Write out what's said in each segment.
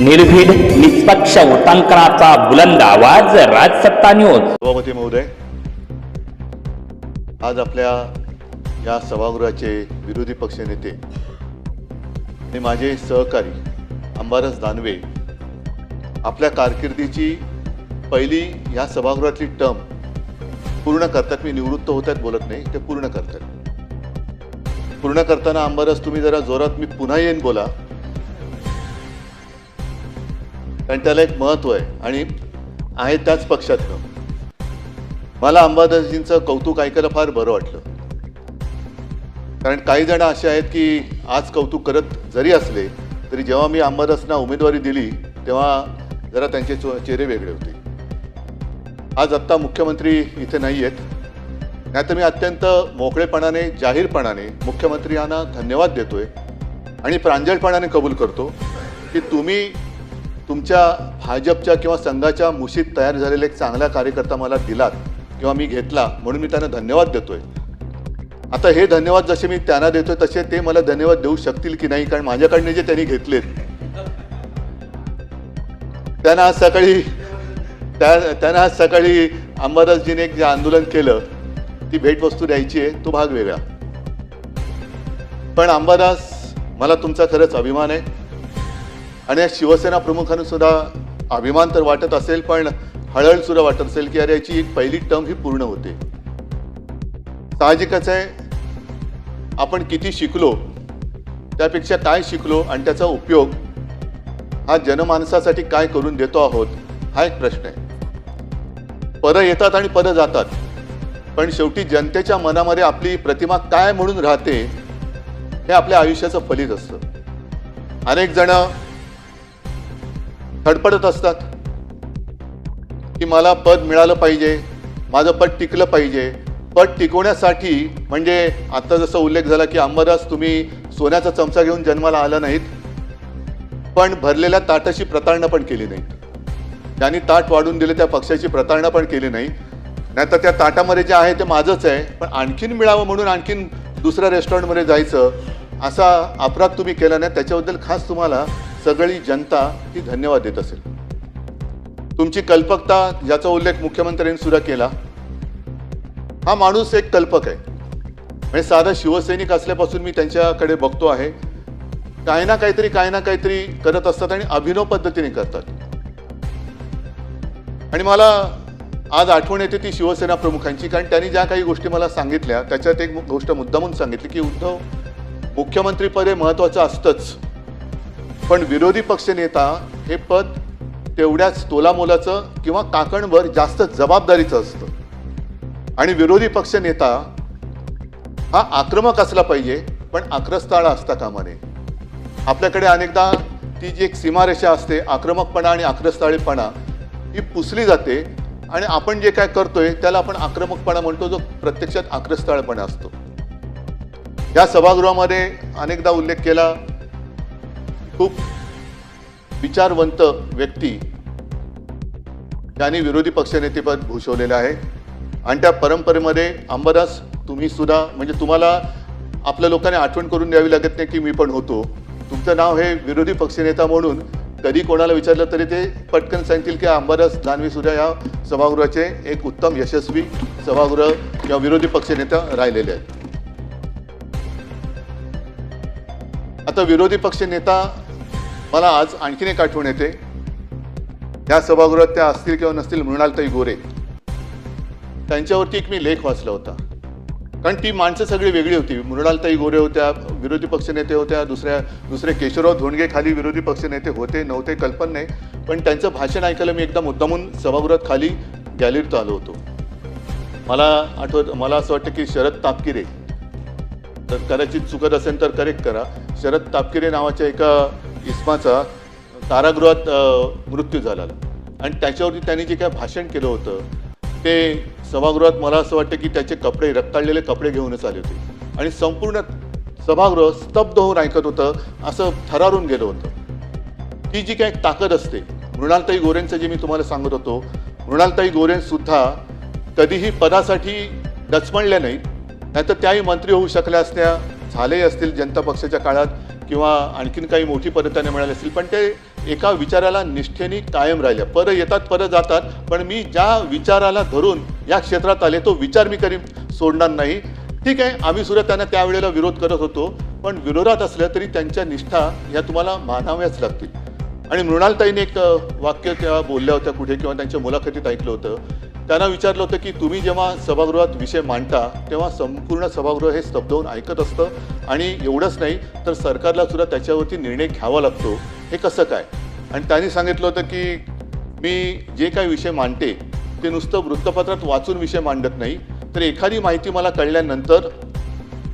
निर्भीड निष्पक्ष उटांकनाचा बुलंद आवाज राजसत्ता न्यूज. सभापती महोदय आज आपल्या या सभागृहाचे विरोधी पक्षनेते आणि माझे सहकारी अंबारस दानवे आपल्या कारकिर्दीची पहिली या सभागृहातली टर्म पूर्ण करतात. मी निवृत्त होत आहेत बोलत नाही ते पूर्ण करतात. पूर्ण करताना अंबारस तुम्ही जरा जोरात मी पुन्हा येईन बोला. कारण त्याला एक महत्त्व आहे आणि आहे त्याच पक्षातलं मला अंबादासजींचं कौतुक ऐकायला फार बरं वाटलं. कारण काही जण असे आहेत की आज कौतुक करत जरी असले तरी जेव्हा मी अंबादासना उमेदवारी दिली तेव्हा जरा त्यांचे चो- चेहरे वेगळे होते. आज आत्ता मुख्यमंत्री इथे नाही आहेत. नाहीतर मी अत्यंत मोकळेपणाने जाहीरपणाने मुख्यमंत्री यांना धन्यवाद देतोय आणि प्रांजळपणाने कबूल करतो की तुम्ही तुमच्या भाजपच्या किंवा संघाच्या मुशीत तयार झालेला एक चांगला कार्यकर्ता मला दिलात किंवा मी घेतला म्हणून मी त्यांना धन्यवाद देतोय. आता हे धन्यवाद जसे मी त्यांना देतोय तसे ते मला धन्यवाद देऊ शकतील की नाही? कारण माझ्याकडनं जे त्यांनी घेतलेत. त्यांना आज सकाळी त्या त्यांना आज सकाळी अंबादासजीने एक जे आंदोलन केलं ती भेटवस्तू द्यायची आहे तो भाग वेगळा. पण अंबादास मला तुमचा खरंच अभिमान आहे. आणि या शिवसेना प्रमुखांना सुद्धा अभिमान तर वाटत असेल पण हळहळ सुद्धा वाटत असेल की अरे याची एक पहिली टर्म ही पूर्ण होते. साहजिकच आहे आपण किती शिकलो त्यापेक्षा काय शिकलो आणि त्याचा उपयोग हा जनमानसासाठी काय करून देतो आहोत हा एक प्रश्न आहे. पद येतात आणि पद जातात पण शेवटी जनतेच्या मनामध्ये आपली प्रतिमा काय म्हणून राहते हे आपल्या आयुष्याचं फलित असतं. अनेक जण धडपडत असतात की मला पद मिळालं पाहिजे माझं पद टिकलं पाहिजे. पद टिकवण्यासाठी म्हणजे आता जसा उल्लेख झाला की अंबादास तुम्ही सोन्याचा चमचा घेऊन जन्माला आला नाहीत पण भरलेल्या ताटाशी प्रतारणा पण केली नाही त्यांनी ताट वाढून दिले त्या पक्षाची प्रतारणा पण केली नाही. नाहीतर त्या ताटामध्ये जे आहे ते माझंच आहे पण आणखीन मिळावं म्हणून आणखीन दुसऱ्या रेस्टॉरंटमध्ये जायचं असा अपराध तुम्ही केला नाही त्याच्याबद्दल खास तुम्हाला सगळी जनता ही धन्यवाद देत असेल. तुमची कल्पकता ज्याचा उल्लेख मुख्यमंत्र्यांनी सुद्धा केला. हा माणूस एक कल्पक आहे. म्हणजे साधा शिवसैनिक असल्यापासून मी त्यांच्याकडे बघतो आहे. काही ना काहीतरी काही ना काहीतरी करत असतात आणि अभिनव पद्धतीने करतात. आणि मला आज आठवण येते ती शिवसेना प्रमुखांची कारण त्यांनी ज्या काही गोष्टी मला सांगितल्या त्याच्यात एक गोष्ट मुद्दामून सांगितली की उद्धव मुख्यमंत्रीपद हे महत्त्वाचं असतंच. पण विरोधी पक्षनेता हे पद तेवढ्याच तोलामोलाचं किंवा काकणभर जास्त जबाबदारीचं असतं. आणि विरोधी पक्षनेता हा आक्रमक असला पाहिजे पण आक्रस्ताळा असता कामा नये आपल्याकडे अनेकदा ती जी एक सीमारेषा असते आक्रमकपणा आणि आक्रस्ताळीपणा ही पुसली जाते. आणि आपण जे काय करतोय त्याला आपण आक्रमकपणा म्हणतो जो प्रत्यक्षात आक्रस्ताळपणा असतो. या सभागृहामध्ये अनेकदा उल्लेख केला. खूप विचारवंत व्यक्ती त्यांनी विरोधी पक्षनेतेपद भूषवलेलं आहे. आणि त्या परंपरेमध्ये अंबादास तुम्ही सुद्धा म्हणजे तुम्हाला आपल्या लोकांनी आठवण करून द्यावी लागत नाही की मी पण होतो. तुमचं नाव हे विरोधी पक्षनेता म्हणून कधी कोणाला विचारलं तरी ते पटकन सांगतील की अंबादास दानवे सुद्धा या सभागृहाचे एक उत्तम यशस्वी सभागृह किंवा विरोधी पक्षनेता राहिलेले आहेत. आता विरोधी पक्षनेता मला आज आणखीन एक आठवण येते. या सभागृहात त्या असतील किंवा नसतील मृणालताई गोरे त्यांच्यावरती एक मी लेख वाचला होता. कारण ती माणसं सगळी वेगळी होती. मृणालताई गोरे होत्या विरोधी पक्षनेते होत्या दुसऱ्या दुसरे केशवराव धोंडगे खाली विरोधी पक्षनेते होते नव्हते कल्पना नाही. पण त्यांचं भाषण ऐकायला मी एकदा मुद्दामून सभागृहात खाली गॅलरीत आलो होतो. मला आठवत मला असं वाटतं की शरद तापकिरे तर कदाचित चुकत असेल तर करेक्ट करा. शरद तापकिरे नावाच्या एका इस्माचा कारागृहात मृत्यू झाला. आणि त्याच्यावरती त्यांनी जे काय भाषण केलं होतं ते सभागृहात मला असं वाटतं की त्याचे कपडे रक्ताळलेले कपडे घेऊनच आले होते. आणि संपूर्ण सभागृह स्तब्ध होऊन ऐकत होतं असं थरारून गेलं होतं. ती जी काय ताकद असते मृणालताई गोरेंचं जे मी तुम्हाला सांगत होतो मृणालताई गोरेंसुद्धा कधीही पदासाठी डचमणल्या नाहीत नाहीतर त्याही मंत्री होऊ शकल्या असत्या झाले असतील जनता पक्षाच्या काळात किंवा आणखीन काही मोठी पदं मिळाली असतील पण ते एका विचाराला निष्ठेने कायम राहिल्या परत येतात परत जातात पण मी ज्या विचाराला धरून या क्षेत्रात आले तो विचार मी कधी सोडणार नाही. ठीक आहे आम्ही सुद्धा त्यांना त्यावेळेला विरोध करत होतो पण विरोधात असल्या तरी त्यांच्या निष्ठा ह्या तुम्हाला मानाव्याच लागतील. आणि मृणालताईने एक वाक्य त्या बोलल्या होत्या कुठे किंवा त्यांच्या मुलाखतीत ऐकलं होतं. त्यांना विचारलं होतं की तुम्ही जेव्हा सभागृहात विषय मांडता तेव्हा संपूर्ण सभागृह हे स्तब्ध होऊन ऐकत असतं आणि एवढंच नाही तर सरकारला सुद्धा त्याच्यावरती निर्णय घ्यावा लागतो. हे कसं काय? आणि त्यांनी सांगितलं होतं की मी जे काही विषय मांडते ते नुसतं वृत्तपत्रात वाचून विषय मांडत नाही तर एखादी माहिती मला कळल्यानंतर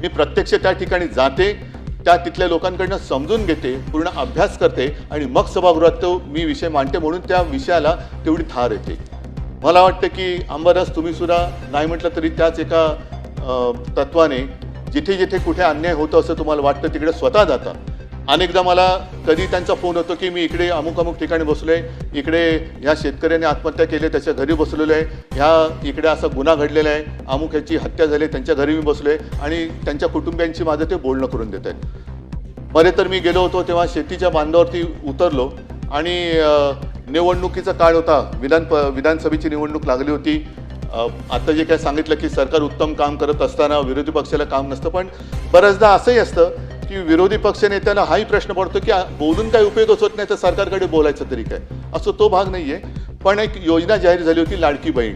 मी प्रत्यक्ष त्या ठिकाणी जाते त्या तिथल्या लोकांकडनं समजून घेते पूर्ण अभ्यास करते आणि मग सभागृहात तो मी विषय मांडते म्हणून त्या विषयाला तेवढी थार येते. मला वाटतं की अंबादास तुम्ही सुद्धा नाही म्हटलं तरी त्याच एका तत्वाने जिथे जिथे कुठे अन्याय होतं असं तुम्हाला वाटतं तिकडे स्वतः जाता. अनेकदा मला कधी त्यांचा फोन होतो की मी इकडे अमुक अमुक ठिकाणी बसलो आहे इकडे ह्या शेतकऱ्याने आत्महत्या केली आहे, त्याच्या घरी बसलेलो आहे ह्या इकडे असा गुन्हा घडलेला आहे अमुक ह्याची हत्या झाली त्यांच्या घरी मी बसलो आहे आणि त्यांच्या कुटुंबियांची माझं ते बोलणं करून देत आहेत. मध्ये तर मी गेलो होतो तेव्हा शेतीच्या बांधावरती उतरलो आणि निवडणुकीचा काळ होता. विधान प विधानसभेची निवडणूक लागली होती. आता जे काय सांगितलं की सरकार उत्तम काम करत असताना विरोधी पक्षाला काम नसतं पण बऱ्याचदा असंही असतं की विरोधी पक्ष नेत्यांना हाही प्रश्न पडतो की बोलून काय उपयोगच होत नाही तर सरकारकडे बोलायचं तरी काय? असं तो भाग नाही आहे पण एक योजना जाहीर झाली होती लाडकी बहीण.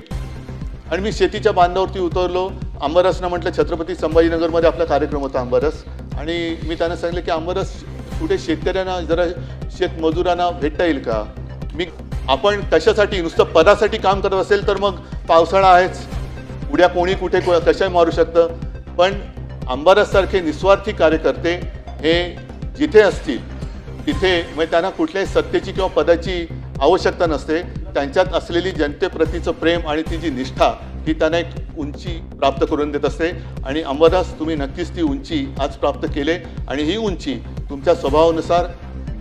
आणि मी शेतीच्या बांधावरती उतरलो. अंबरसनं म्हटलं छत्रपती संभाजीनगरमध्ये आपला कार्यक्रम होता अंबरस आणि मी त्यांना सांगितलं की अंबरस कुठे शेतकऱ्यांना जरा शेतमजुरांना भेटता येईल का? मी आपण कशासाठी नुसतं पदासाठी काम करत असेल तर मग पावसाळा आहेच. उद्या कोणी कुठे कशाही मारू शकतं. पण अंबादाससारखे निस्वार्थी कार्यकर्ते हे जिथे असतील तिथे म्हणजे त्यांना कुठल्याही सत्तेची किंवा पदाची आवश्यकता नसते. त्यांच्यात असलेली जनतेप्रतीचं प्रेम आणि ती जी निष्ठा ही त्यांना एक उंची प्राप्त करून देत असते. आणि अंबादास तुम्ही नक्कीच ती उंची आज प्राप्त केले. आणि ही उंची तुमच्या स्वभावानुसार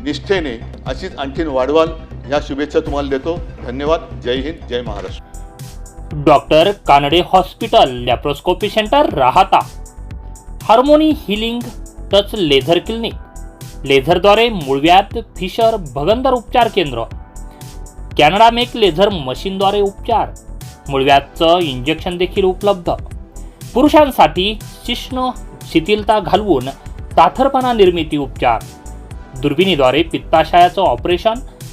निष्ठेने अशीच आणखीन वाढवाल. ह्या शुभेच्छा तुम्हाला देतो. धन्यवाद. जय हिंद जय Maharashtra. Doctor Kanade hospital laparoscopy centre Rahata. Harmony healing touch laser clinic. लेझरद्वारे मुळव्यात फिशर भगंदर उपचार केंद्र. कॅनडा मेक लेझर मशीनद्वारे उपचार. मुळव्यातचं इंजेक्शन देखील उपलब्ध. पुरुषांसाठी शिष्ण शिथिलता घालवून ताथरपणा निर्मिती उपचार. दुर्बिणीद्वारे पित्ताशयाचं ऑपरेशन